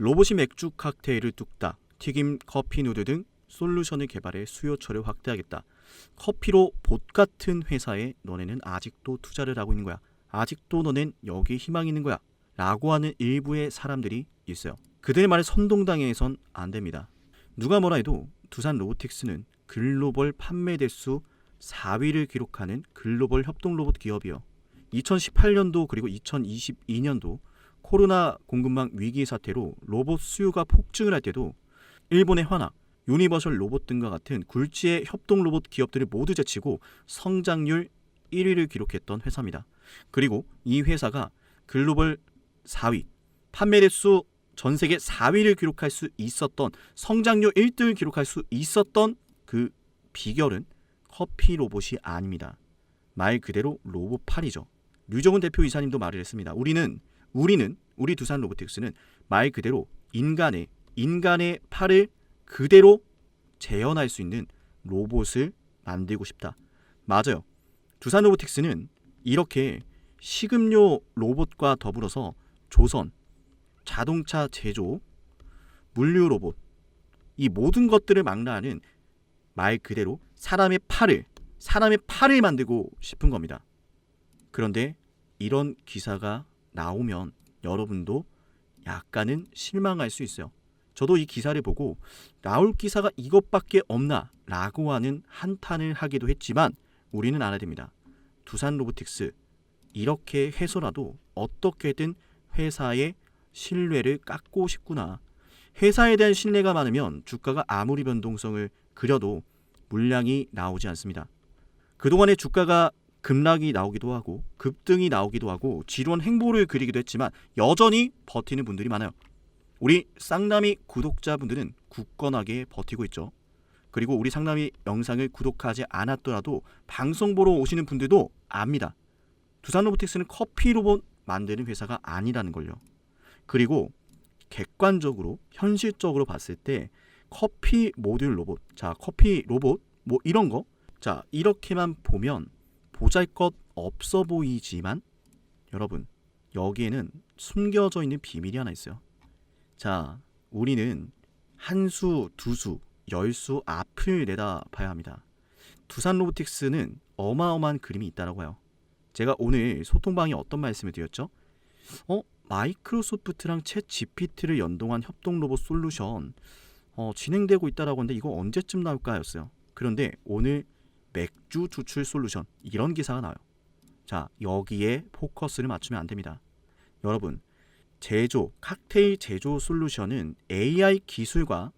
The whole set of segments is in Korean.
로봇이 맥주 칵테일을 뚝딱, 튀김 커피 누드 등 솔루션을 개발해 수요처를 확대하겠다. 커피로 봇 같은 회사에 너네는 아직도 투자를 하고 있는 거야. 아직도 너넨 여기에 희망이 있는 거야. 라고 하는 일부의 사람들이 있어요. 그들의 말에 선동당해선 안 됩니다. 누가 뭐라 해도 두산 로보틱스는 글로벌 판매 대수 4위를 기록하는 글로벌 협동 로봇 기업이요. 2018년도 그리고 2022년도 코로나 공급망 위기 사태로 로봇 수요가 폭증을 할 때도 일본의 화나, 유니버셜 로봇 등과 같은 굴지의 협동 로봇 기업들을 모두 제치고 성장률 1위를 기록했던 회사입니다. 그리고 이 회사가 글로벌 4위, 판매 대수 전 세계 4위를 기록할 수 있었던 성장률 1등을 기록할 수 있었던 그 비결은 커피 로봇이 아닙니다. 말 그대로 로봇팔이죠. 류정은 대표 이사님도 말을 했습니다. 우리는 우리는 우리 두산 로보틱스는 말 그대로 인간의 인간의 팔을 그대로 재현할 수 있는 로봇을 만들고 싶다. 맞아요. 두산 로보틱스는 이렇게 식음료 로봇과 더불어서 조선, 자동차 제조, 물류 로봇 이 모든 것들을 망라하는 말 그대로 사람의 팔을 사람의 팔을 만들고 싶은 겁니다. 그런데 이런 기사가 나오면 여러분도 약간은 실망할 수 있어요. 저도 이 기사를 보고 나올 기사가 이것밖에 없나 라고 하는 한탄을 하기도 했지만 우리는 알아야 됩니다. 두산 로보틱스 이렇게 해서라도 어떻게든 회사의 신뢰를 깎고 싶구나. 회사에 대한 신뢰가 많으면 주가가 아무리 변동성을 그려도 물량이 나오지 않습니다. 그동안에 주가가 급락이 나오기도 하고 급등이 나오기도 하고 지루한 행보를 그리기도 했지만 여전히 버티는 분들이 많아요. 우리 쌍남이 구독자분들은 굳건하게 버티고 있죠. 그리고 우리 상남이 영상을 구독하지 않았더라도 방송 보러 오시는 분들도 압니다. 두산 로보틱스는 커피 로봇 만드는 회사가 아니라는 걸요. 그리고 객관적으로 현실적으로 봤을 때 커피 모듈 로봇, 자 커피 로봇 뭐 이런 거, 자 이렇게만 보면 보잘것 없어 보이지만 여러분 여기에는 숨겨져 있는 비밀이 하나 있어요. 자 우리는 한 수, 두 수, 열 수 앞을 내다 봐야 합니다. 두산 로보틱스는 어마어마한 그림이 있다라고 해요. 제가 오늘 소통방에 어떤 말씀을 드렸죠? 어 마이크로소프트랑 챗 GPT를 연동한 협동 로봇 솔루션 어, 진행되고 있다라고 하는데 이거 언제쯤 나올까였어요. 그런데 오늘 맥주 추출 솔루션 이런 기사가 나와요. 자 여기에 포커스를 맞추면 안 됩니다. 여러분 제조 칵테일 제조 솔루션은 AI 기술과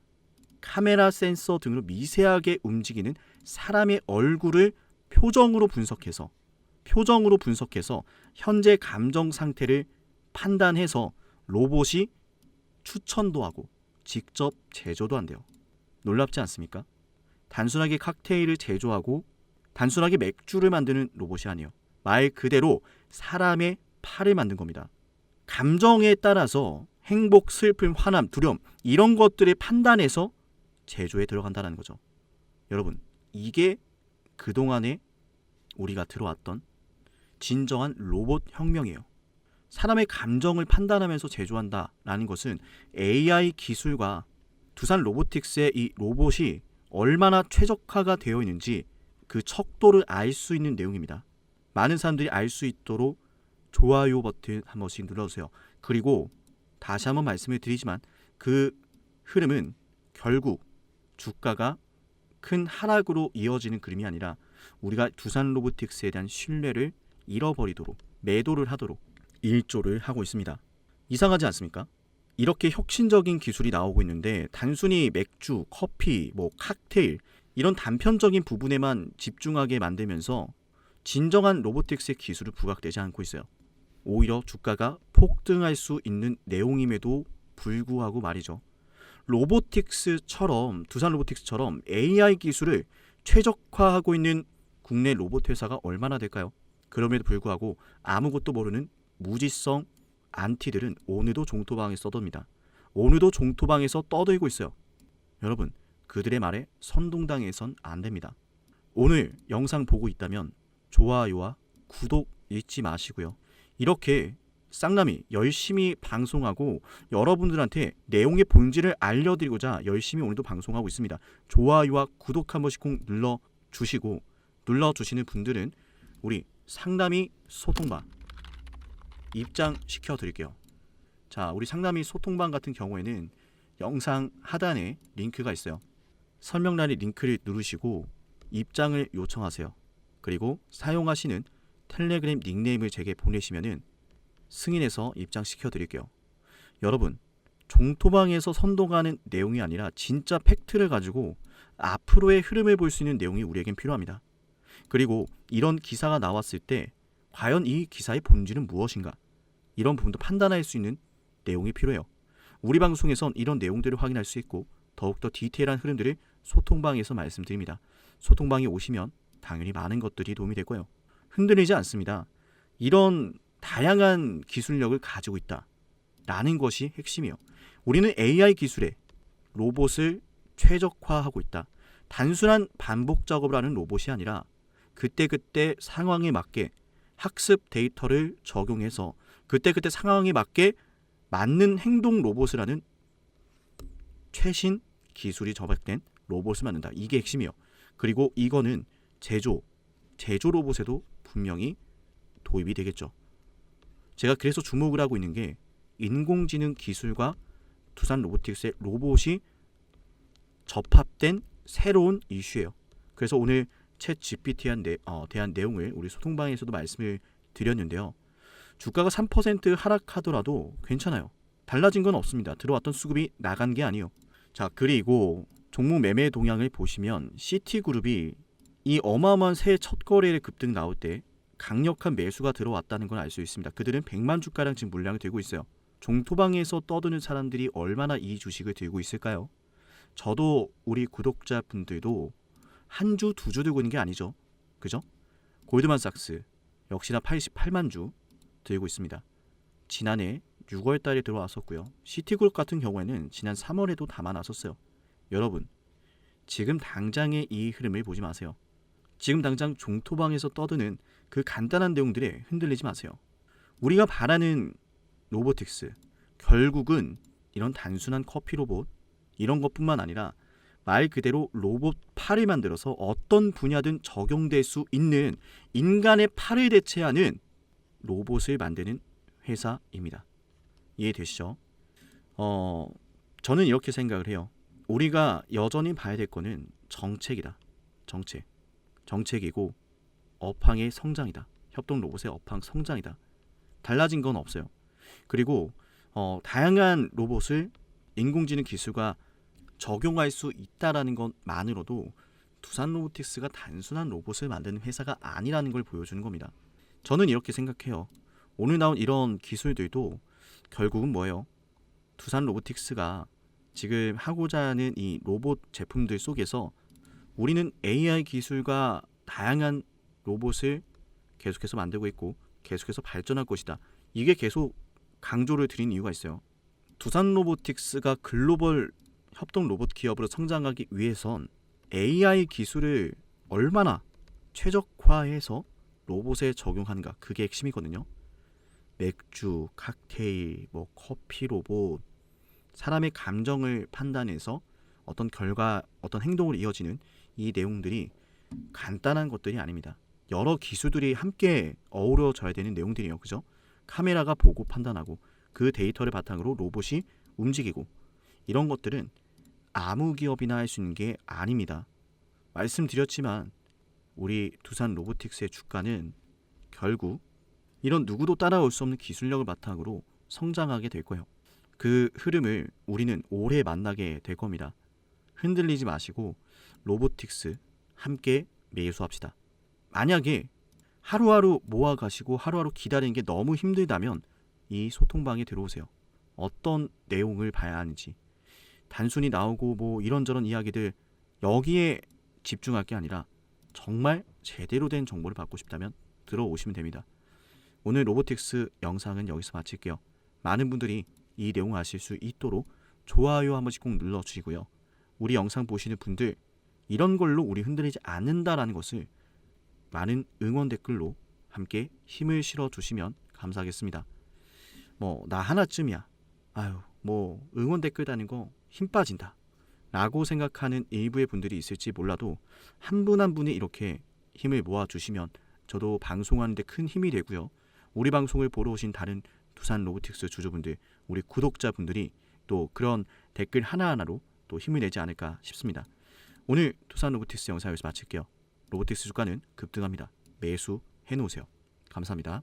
카메라 센서 등으로 미세하게 움직이는 사람의 얼굴을 표정으로 분석해서 표정으로 분석해서 현재 감정 상태를 판단해서 로봇이 추천도 하고 직접 제조도 한대요. 놀랍지 않습니까? 단순하게 칵테일을 제조하고 단순하게 맥주를 만드는 로봇이 아니에요. 말 그대로 사람의 팔을 만든 겁니다. 감정에 따라서 행복, 슬픔, 화남, 두려움 이런 것들을 판단해서 제조에 들어간다는 거죠. 여러분, 이게 그동안에 우리가 들어왔던 진정한 로봇 혁명이에요. 사람의 감정을 판단하면서 제조한다라는 것은 AI 기술과 두산 로보틱스의 이 로봇이 얼마나 최적화가 되어 있는지 그 척도를 알 수 있는 내용입니다. 많은 사람들이 알 수 있도록 좋아요 버튼 한 번씩 눌러주세요. 그리고 다시 한번 말씀을 드리지만 그 흐름은 결국 주가가 큰 하락으로 이어지는 그림이 아니라 우리가 두산 로보틱스에 대한 신뢰를 잃어버리도록 매도를 하도록 일조를 하고 있습니다. 이상하지 않습니까? 이렇게 혁신적인 기술이 나오고 있는데 단순히 맥주, 커피, 뭐 칵테일 이런 단편적인 부분에만 집중하게 만들면서 진정한 로보틱스의 기술을 부각되지 않고 있어요. 오히려 주가가 폭등할 수 있는 내용임에도 불구하고 말이죠. 로보틱스처럼 두산 로보틱스처럼 AI 기술을 최적화하고 있는 국내 로봇 회사가 얼마나 될까요? 그럼에도 불구하고 아무것도 모르는 무지성 안티들은 오늘도 종토방에 써덥니다. 오늘도 종토방에서 떠들고 있어요. 여러분, 그들의 말에 선동당해선 안 됩니다. 오늘 영상 보고 있다면 좋아요와 구독 잊지 마시고요. 이렇게 쌍남이 열심히 방송하고 여러분들한테 내용의 본질을 알려드리고자 열심히 오늘도 방송하고 있습니다. 좋아요와 구독 한 번씩 꼭 눌러주시고 눌러주시는 분들은 우리 상남이 소통방 입장시켜 드릴게요. 자, 우리 상남이 소통방 같은 경우에는 영상 하단에 링크가 있어요. 설명란에 링크를 누르시고 입장을 요청하세요. 그리고 사용하시는 텔레그램 닉네임을 제게 보내시면은 승인해서 입장시켜 드릴게요. 여러분, 종토방에서 선동하는 내용이 아니라 진짜 팩트를 가지고 앞으로의 흐름을 볼 수 있는 내용이 우리에겐 필요합니다. 그리고 이런 기사가 나왔을 때 과연 이 기사의 본질은 무엇인가? 이런 부분도 판단할 수 있는 내용이 필요해요. 우리 방송에선 이런 내용들을 확인할 수 있고 더욱더 디테일한 흐름들을 소통방에서 말씀드립니다. 소통방에 오시면 당연히 많은 것들이 도움이 되고요. 흔들리지 않습니다. 이런 다양한 기술력을 가지고 있다. 라는 것이 핵심이에요. 우리는 AI 기술에 로봇을 최적화하고 있다. 단순한 반복 작업을 하는 로봇이 아니라 그때그때 상황에 맞게 학습 데이터를 적용해서 그때그때 상황에 맞게 맞는 행동 로봇을 하는 최신 기술이 접목된 로봇을 만든다. 이게 핵심이에요. 그리고 이거는 제조, 제조 로봇에도 분명히 도입이 되겠죠. 제가 그래서 주목을 하고 있는 게 인공지능 기술과 두산 로보틱스의 로봇이 접합된 새로운 이슈예요. 그래서 오늘 챗 GPT에 어, 대한 내용을 우리 소통방에서도 말씀을 드렸는데요. 주가가 3% 하락하더라도 괜찮아요. 달라진 건 없습니다. 들어왔던 수급이 나간 게 아니에요. 자, 그리고 종목 매매 동향을 보시면 시티그룹이 이 어마어마한 새해 첫 거래일 급등 나올 때 강력한 매수가 들어왔다는 걸 알 수 있습니다. 그들은 100만 주가량 지금 물량을 들고 있어요. 종토방에서 떠드는 사람들이 얼마나 이 주식을 들고 있을까요? 저도 우리 구독자분들도 한 주, 두 주 들고 있는 게 아니죠. 그죠? 골드만삭스 역시나 88만 주 들고 있습니다. 지난해 6월 달에 들어왔었고요. 시티그룹 같은 경우에는 지난 3월에도 담아놨었어요. 여러분, 지금 당장의 이 흐름을 보지 마세요. 지금 당장 종토방에서 떠드는 그 간단한 내용들에 흔들리지 마세요. 우리가 바라는 로보틱스 결국은 이런 단순한 커피 로봇 이런 것뿐만 아니라 말 그대로 로봇 팔을 만들어서 어떤 분야든 적용될 수 있는 인간의 팔을 대체하는 로봇을 만드는 회사입니다. 이해되시죠? 어, 저는 이렇게 생각을 해요. 우리가 여전히 봐야 될 거는 정책이다. 정책. 정책이고 업황의 성장이다. 협동 로봇의 업황 성장이다. 달라진 건 없어요. 그리고 어, 다양한 로봇을 인공지능 기술과 적용할 수 있다라는 것만으로도 두산 로보틱스가 단순한 로봇을 만드는 회사가 아니라는 걸 보여주는 겁니다. 저는 이렇게 생각해요. 오늘 나온 이런 기술들도 결국은 뭐예요? 두산 로보틱스가 지금 하고자 하는 이 로봇 제품들 속에서 우리는 AI 기술과 다양한 로봇을 계속해서 만들고 있고 계속해서 발전할 것이다. 이게 계속 강조를 드린 이유가 있어요. 두산 로보틱스가 글로벌 협동 로봇 기업으로 성장하기 위해선 AI 기술을 얼마나 최적화해서 로봇에 적용하는가 그게 핵심이거든요. 맥주, 칵테일, 뭐 커피 로봇 사람의 감정을 판단해서 어떤 결과, 어떤 행동으로 이어지는 이 내용들이 간단한 것들이 아닙니다. 여러 기술들이 함께 어우러져야 되는 내용들이에요. 그죠? 카메라가 보고 판단하고 그 데이터를 바탕으로 로봇이 움직이고 이런 것들은 아무 기업이나 할 수 있는 게 아닙니다. 말씀드렸지만 우리 두산 로보틱스의 주가는 결국 이런 누구도 따라올 수 없는 기술력을 바탕으로 성장하게 될 거예요. 그 흐름을 우리는 오래 만나게 될 겁니다. 흔들리지 마시고 로보틱스 함께 매수합시다. 만약에 하루하루 모아가시고 하루하루 기다리는 게 너무 힘들다면 이 소통방에 들어오세요. 어떤 내용을 봐야 하는지 단순히 나오고 뭐 이런저런 이야기들 여기에 집중할 게 아니라 정말 제대로 된 정보를 받고 싶다면 들어오시면 됩니다. 오늘 로보틱스 영상은 여기서 마칠게요. 많은 분들이 이 내용 아실 수 있도록 좋아요 한 번씩 꼭 눌러주시고요. 우리 영상 보시는 분들 이런 걸로 우리 흔들리지 않는다라는 것을 많은 응원 댓글로 함께 힘을 실어 주시면 감사하겠습니다. 뭐 나 하나쯤이야. 아유, 뭐 응원 댓글 다는 거 힘 빠진다. 라고 생각하는 일부의 분들이 있을지 몰라도 한 분 한 분이 이렇게 힘을 모아 주시면 저도 방송하는데 큰 힘이 되고요. 우리 방송을 보러 오신 다른 두산 로보틱스 주주분들, 우리 구독자분들이 또 그런 댓글 하나하나로 또 힘을 내지 않을까 싶습니다. 오늘 두산 로보틱스 영상 여기서 마칠게요. 로보틱스 주가는 급등합니다. 매수 해놓으세요. 감사합니다.